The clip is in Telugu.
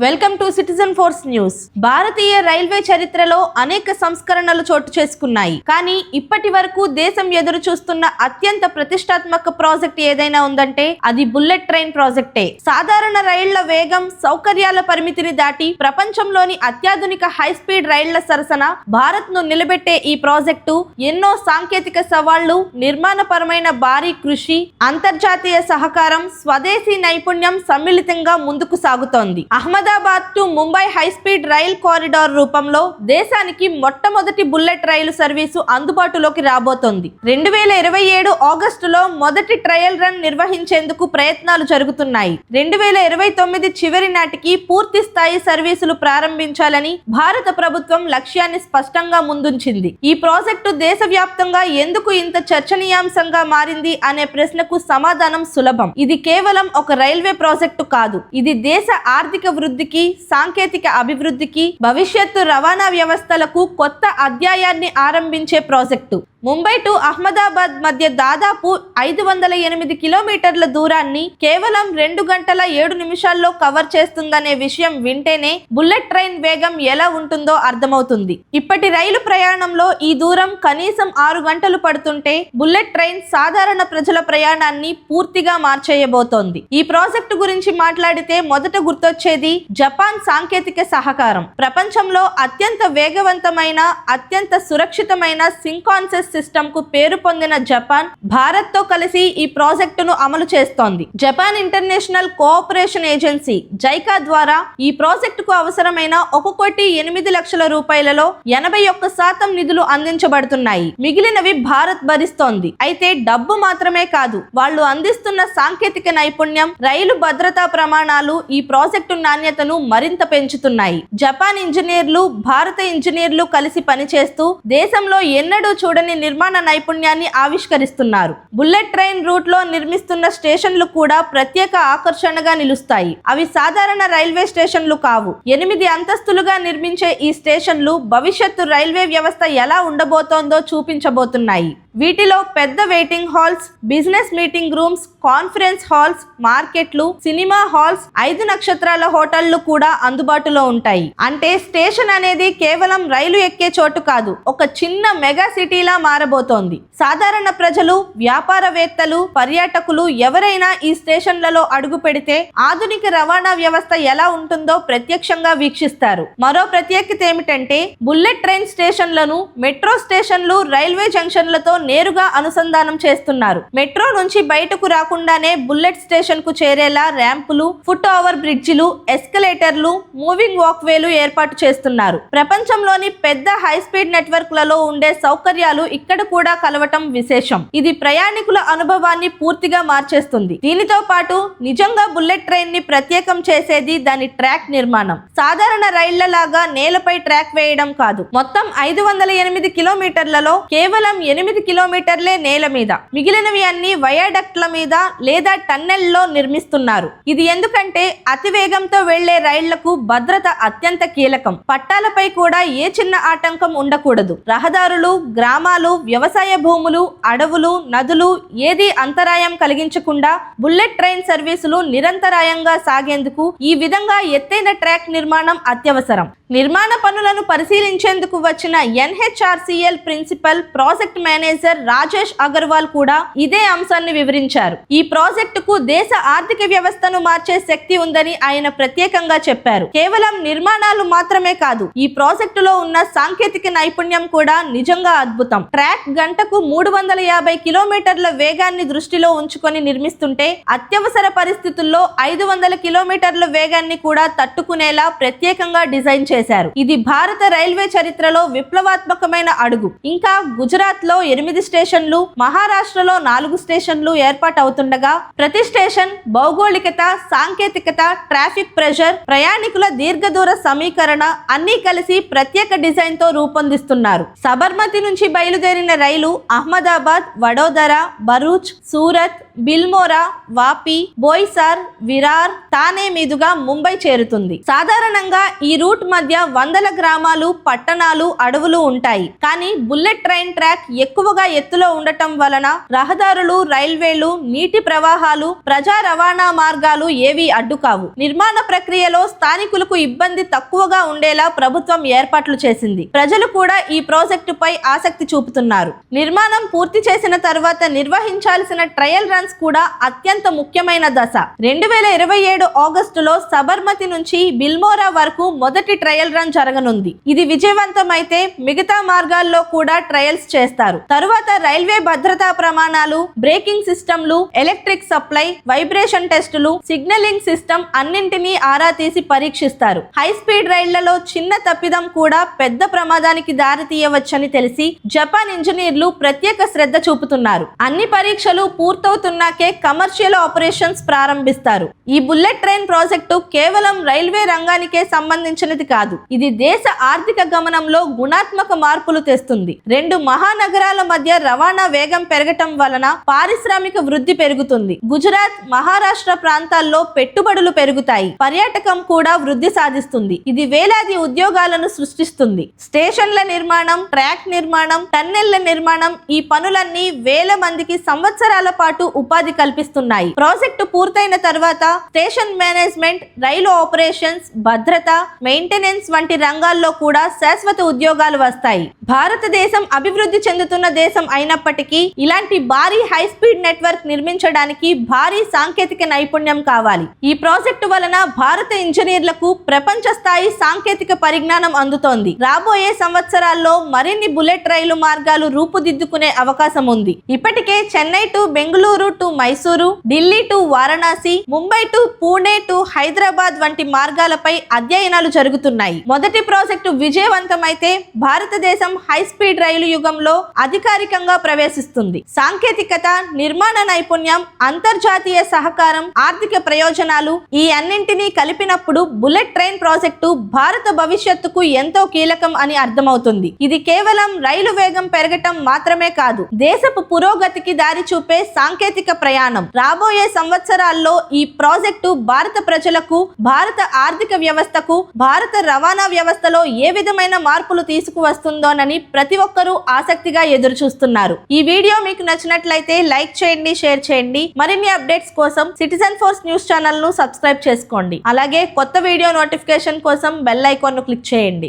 Welcome to Citizen Force News. Bharatiya railway చరిత్రలో అనేక సంస్కరణలు చోటు చేసుకున్నాయి. కానీ ఇప్పటి వరకు దేశం ఎదురు చూస్తున్న అత్యంత ప్రతిష్టాత్మక ప్రాజెక్ట్ ఏదైనా ఉందంటే అది బుల్లెట్ ట్రైన్ ప్రాజెక్టే. సాధారణ రైళ్ళ వేగం సౌకర్యాల పరిమితిని దాటి ప్రపంచంలోని అత్యాధునిక హై స్పీడ్ రైళ్ళ సరసన భారత్ను నిలబెట్టే ఈ ప్రాజెక్టు ఎన్నో సాంకేతిక సవాళ్ళు నిర్మాణపరమైన భారీ కృషి అంతర్జాతీయ సహకారం స్వదేశీ నైపుణ్యం సమ్మిళితంగా ముందుకు సాగుతోంది. Ahmed Ahmedabad to Mumbai high speed rail corridor రూపంలో దేశానికి మొట్టమొదటి బుల్లెట్ రైలు సర్వీసు అందుబాటులోకి రాబోతోంది. రెండు వేల ఇరవై ఏడు ఆగస్టులో మొదటి ట్రయల్ రన్ నిర్వహించేందుకు ప్రయత్నాలు జరుగుతున్నాయి. రెండు వేల ఇరవై తొమ్మిది చివరి నాటికి పూర్తి స్థాయి సర్వీసులు ప్రారంభించాలని భారత ప్రభుత్వం లక్ష్యాన్ని స్పష్టంగా ముందుంచింది. ఈ ప్రాజెక్టు దేశవ్యాప్తంగా ఎందుకు ఇంత చర్చనీయాంశంగా మారింది అనే ప్రశ్నకు సమాధానం సులభం. ఇది కేవలం ఒక రైల్వే ప్రాజెక్టు కాదు. ఇది దేశ ఆర్థిక వృద్ధి వృద్ధికి సాంకేతిక అభివృద్ధికి భవిష్యత్తు రవాణా వ్యవస్థలకు కొత్త అధ్యాయాన్ని ఆరంభించే ప్రాజెక్టు. ముంబై టు అహ్మదాబాద్ మధ్య దాదాపు ఐదు వందల ఎనిమిది కిలోమీటర్ల దూరాన్ని కేవలం రెండు గంటల ఏడు నిమిషాల్లో కవర్ చేస్తుందనే విషయం వింటేనే బుల్లెట్ ట్రైన్ వేగం ఎలా ఉంటుందో అర్థమవుతుంది. ఇప్పటి రైలు ప్రయాణంలో ఈ దూరం కనీసం ఆరు గంటలు పడుతుంటే బుల్లెట్ ట్రైన్ సాధారణ ప్రజల ప్రయాణాన్ని పూర్తిగా మార్చేయబోతోంది. ఈ ప్రాజెక్టు గురించి మాట్లాడితే మొదట గుర్తొచ్చేది జపాన్ సాంకేతిక సహకారం. ప్రపంచంలో అత్యంత వేగవంతమైన అత్యంత సురక్షితమైన సింకాన్సెస్ సిస్టమ్కు పేరు పొందిన జపాన్ భారత్తో కలిసి ఈ ప్రాజెక్టును అమలు చేస్తోంది. Japan International Cooperation Agency JICA ద్వారా ఈ ప్రాజెక్టుకు అవసరమైన ఒక కోటి ఎనిమిది లక్షల రూపాయలలో ఎనభై ఒక్క శాతం నిధులు అందించబడుతున్నాయి. మిగిలినవి భారత్ భరిస్తోంది. అయితే డబ్బు మాత్రమే కాదు వాళ్ళు అందిస్తున్న సాంకేతిక నైపుణ్యం రైలు భద్రతా ప్రమాణాలు ఈ ప్రాజెక్టు నాణ్యతను మరింత పెంచుతున్నాయి. జపాన్ ఇంజనీర్లు భారత ఇంజనీర్లు కలిసి పనిచేస్తూ దేశంలో ఎన్నడూ చూడని నిర్మాణ నైపుణ్యాన్ని ఆవిష్కరిస్తున్నారు. బుల్లెట్ ట్రైన్ రూట్లో నిర్మిస్తున్న స్టేషన్లు కూడా ప్రత్యేక ఆకర్షణగా నిలుస్తాయి. అవి సాధారణ రైల్వే స్టేషన్లు కావు. ఎనిమిది అంతస్తులుగా నిర్మించే ఈ స్టేషన్లు భవిష్యత్తు రైల్వే వ్యవస్థ ఎలా ఉండబోతోందో చూపించబోతున్నాయి. వీటిలో పెద్ద waiting halls business meeting rooms conference halls మార్కెట్లు సినిమా హాల్స్ ఐదు నక్షత్రాల హోటళ్ళు కూడా అందుబాటులో ఉంటాయి. అంటే స్టేషన్ అనేది కేవలం రైలు ఎక్కే చోటు కాదు ఒక చిన్న మెగా సిటీలా మారబోతోంది. సాధారణ ప్రజలు వ్యాపారవేత్తలు పర్యాటకులు ఎవరైనా ఈ స్టేషన్లలో అడుగు పెడితే ఆధునిక రవాణా వ్యవస్థ ఎలా ఉంటుందో ప్రత్యక్షంగా వీక్షిస్తారు. మరో ప్రత్యేకత ఏమిటంటే బుల్లెట్ ట్రైన్ స్టేషన్లను మెట్రో స్టేషన్లు రైల్వే జంక్షన్లతో నేరుగా అనుసంధానం చేస్తున్నారు. మెట్రో నుంచి బయటకు రాకుండానే బుల్లెట్ స్టేషన్కు చేరేలా ర్యాంపులు ఫుట్ ఓవర్ బ్రిడ్జిలు ఎస్కలేటర్లు మూవింగ్ వాక్వేలు ఏర్పాటు చేస్తున్నారు. ప్రపంచంలోని పెద్ద హై స్పీడ్ నెట్వర్క్లలో ఉండే సౌకర్యాలు ఇక్కడ కూడా కలవటం విశేషం. ఇది ప్రయాణికుల అనుభవాన్ని పూర్తిగా మార్చేస్తుంది. దీనితో పాటు నిజంగా బుల్లెట్ ట్రైన్ని ప్రత్యేకం చేసేది దాని ట్రాక్ నిర్మాణం. సాధారణ రైళ్ళ లాగా నేలపై ట్రాక్ వేయడం కాదు. మొత్తం ఐదు వందల ఎనిమిది కిలోమీటర్లలో కేవలం ఎనిమిది కిలోమీటర్లే నేల మీద. మిగిలినవి అన్ని వయాడక్ట్ల మీద లేదా టన్నెల్లో నిర్మిస్తున్నారు. ఇది ఎందుకంటే అతివేగంతో వెళ్ళే రైళ్ళకు భద్రత అత్యంత కీలకం. పట్టాలపై కూడా ఏ చిన్న ఆటంకం ఉండకూడదు. రహదారులు గ్రామాలు వ్యవసాయ భూ భూములు అడవులు నదులు ఏది అంతరాయం కలిగించకుండా బుల్లెట్ ట్రైన్ సర్వీసులు నిరంతరాయంగా సాగేందుకు ఈ విధంగా ఎత్తైన ట్రాక్ నిర్మాణం అత్యవసరం. నిర్మాణ పనులను పరిశీలించేందుకు వచ్చిన NHRCL principal project manager Rajesh Agarwal కూడా ఇదే అంశాన్ని వివరించారు. ఈ ప్రాజెక్టుకు దేశ ఆర్థిక వ్యవస్థను మార్చే శక్తి ఉందని ఆయన ప్రత్యేకంగా చెప్పారు. కేవలం నిర్మాణాలు మాత్రమే కాదు ఈ ప్రాజెక్టులో ఉన్న సాంకేతిక నైపుణ్యం కూడా నిజంగా అద్భుతం. ట్రాక్ గంటకు మూడు వందల యాభై కిలోమీటర్ల వేగాన్ని దృష్టిలో ఉంచుకొని నిర్మిస్తుంటే అత్యవసర పరిస్థితుల్లో ఐదు వందల కిలోమీటర్ల వేగాన్ని కూడా తట్టుకునేలా ప్రత్యేకంగా డిజైన్ చేశారు. ఇది భారత రైల్వే చరిత్రలో విప్లవాత్మకమైన అడుగు. ఇంకా గుజరాత్లో ఎనిమిది స్టేషన్లు మహారాష్ట్రలో నాలుగు స్టేషన్లు ఏర్పాటవుతుండగా ప్రతి స్టేషన్ భౌగోళికత సాంకేతికత ట్రాఫిక్ ప్రెషర్ ప్రయాణికుల దీర్ఘదూర సమీకరణ అన్ని కలిసి ప్రత్యేక డిజైన్తో రూపొందిస్తున్నారు. సబర్మతి నుంచి బయలుదేరిన రైలు అహ్మదాబాద్ వడోదర భరూచ్ సూరత్ బిల్మోరా వాపి బోయ్సార్ విరార్ తానే మీదుగా ముంబై చేరుతుంది. సాధారణంగా ఈ రూట్ మధ్య మధ్య వందల గ్రామాలు పట్టణాలు అడవులు ఉంటాయి. కానీ బుల్లెట్ ట్రైన్ ట్రాక్ ఎక్కువగా ఎత్తులో ఉండటం వలన రహదారులు రైల్వేలు నీటి ప్రవాహాలు ప్రజా రవాణా మార్గాలు ఏవి అడ్డుకావు. నిర్మాణ ప్రక్రియలో స్థానికులకు ఇబ్బంది తక్కువగా ఉండేలా ప్రభుత్వం ఏర్పాట్లు చేసింది. ప్రజలు కూడా ఈ ప్రాజెక్టుపై ఆసక్తి చూపుతున్నారు. నిర్మాణం పూర్తి చేసిన తర్వాత నిర్వహించాల్సిన ట్రయల్ రన్స్ కూడా అత్యంత ముఖ్యమైన దశ. రెండు వేల ఇరవై ఏడు ఆగస్టులో సబర్మతి నుంచి బిల్మోరా వరకు మొదటి ట్రయల్ రన్ జరగనుంది. ఇది విజయవంతమైతే మిగతా మార్గాల్లో కూడా ట్రయల్స్ చేస్తారు. తరువాత రైల్వే భద్రతా ప్రమాణాలు బ్రేకింగ్ సిస్టంలు ఎలక్ట్రిక్ సప్లై వైబ్రేషన్ టెస్టులు సిగ్నలింగ్ సిస్టమ్ అన్నింటినీ ఆరా తీసి పరీక్షిస్తారు. హై స్పీడ్ రైళ్ళలో చిన్న తప్పిదం కూడా పెద్ద ప్రమాదానికి దారి తీయవచ్చని తెలిసి జపాన్ ఇంజనీర్లు ప్రత్యేక శ్రద్ధ చూపుతున్నారు. అన్ని పరీక్షలు పూర్తవుతున్నాకే కమర్షియల్ ఆపరేషన్స్ ప్రారంభిస్తారు. ఈ బుల్లెట్ ట్రైన్ ప్రాజెక్టు కేవలం రైల్వే రంగానికే సంబంధించినది కాదు. ఇది దేశ ఆర్థిక గమనంలో గుణాత్మక మార్పులు తెస్తుంది. రెండు మహానగరాల మధ్య రవాణా వేగం పెరగటం వలన పారిశ్రామిక వృద్ధి పెరుగుతుంది. గుజరాత్ మహారాష్ట్ర ప్రాంతాల్లో పెట్టుబడులు పెరుగుతాయి. పర్యాటకం కూడా వృద్ధి సాధిస్తుంది. ఇది వేలాది ఉద్యోగాలను సృష్టిస్తుంది. స్టేషన్ల నిర్మాణం ట్రాక్ నిర్మాణం టన్నెళ్ళ నిర్మాణం ఈ పనులన్నీ వేల మందికి సంవత్సరాల పాటు ఉపాధి కల్పిస్తున్నాయి. ప్రాజెక్టు పూర్తయిన తర్వాత స్టేషన్ మేనేజ్మెంట్ రైలు ఆపరేషన్స్ భద్రత మెయింటెనెన్స్ వంటి రంగాల్లో కూడా శాశ్వత ఉద్యోగాలు వస్తాయి. భారతదేశం అభివృద్ధి చెందుతున్న దేశం అయినప్పటికీ ఇలాంటి భారీ హై స్పీడ్ నెట్వర్క్ నిర్మించడానికి భారీ సాంకేతిక నైపుణ్యం కావాలి. ఈ ప్రాజెక్టు వలన భారత ఇంజనీర్లకు ప్రపంచ స్థాయి సాంకేతిక పరిజ్ఞానం అందుతోంది. రాబోయే సంవత్సరాల్లో మరిన్ని బుల్లెట్ రైలు మార్గాలు రూపుదిద్దుకునే అవకాశం ఉంది. ఇప్పటికే Chennai to Bengaluru to Mysuru Delhi to Varanasi Mumbai to Pune to Hyderabad వంటి మార్గాలపై అధ్యయనాలు జరుగుతున్నాయి. మొదటి ప్రాజెక్టు విజయవంతమైతే భారతదేశం హై స్పీడ్ రైలు యుగంలో అధికారికంగా ప్రవేశిస్తుంది. సాంకేతికత నిర్మాణ నైపుణ్యం అంతర్జాతీయ సహకారం ఆర్థిక ప్రయోజనాలు ఈ అన్నింటినీ కలిపినప్పుడు బుల్లెట్ ట్రైన్ ప్రాజెక్టు భారత భవిష్యత్తుకు ఎంతో కీలకం అని అర్థమవుతుంది. ఇది కేవలం రైలు వేగం పెరగటం మాత్రమే కాదు దేశపు పురోగతికి దారి చూపే సాంకేతిక ప్రయాణం. రాబోయే సంవత్సరాల్లో ఈ ప్రాజెక్టు భారత ప్రజలకు భారత ఆర్థిక వ్యవస్థకు భారత రవాణా వ్యవస్థలో ఏ విధమైన మార్పులు తీసుకువస్తుందోనని ప్రతి ఒక్కరూ ఆసక్తిగా ఎదురు చూస్తున్నారు ఈ వీడియో మీకు నచ్చినట్లయితే లైక్ చేయండి షేర్ చేయండి. మరిన్ని అప్డేట్స్ కోసం సిటిజన్ ఫోర్స్ న్యూస్ ఛానల్ను సబ్స్క్రైబ్ చేసుకోండి. అలాగే కొత్త వీడియో నోటిఫికేషన్ కోసం బెల్ ఐకాన్ను క్లిక్ చేయండి.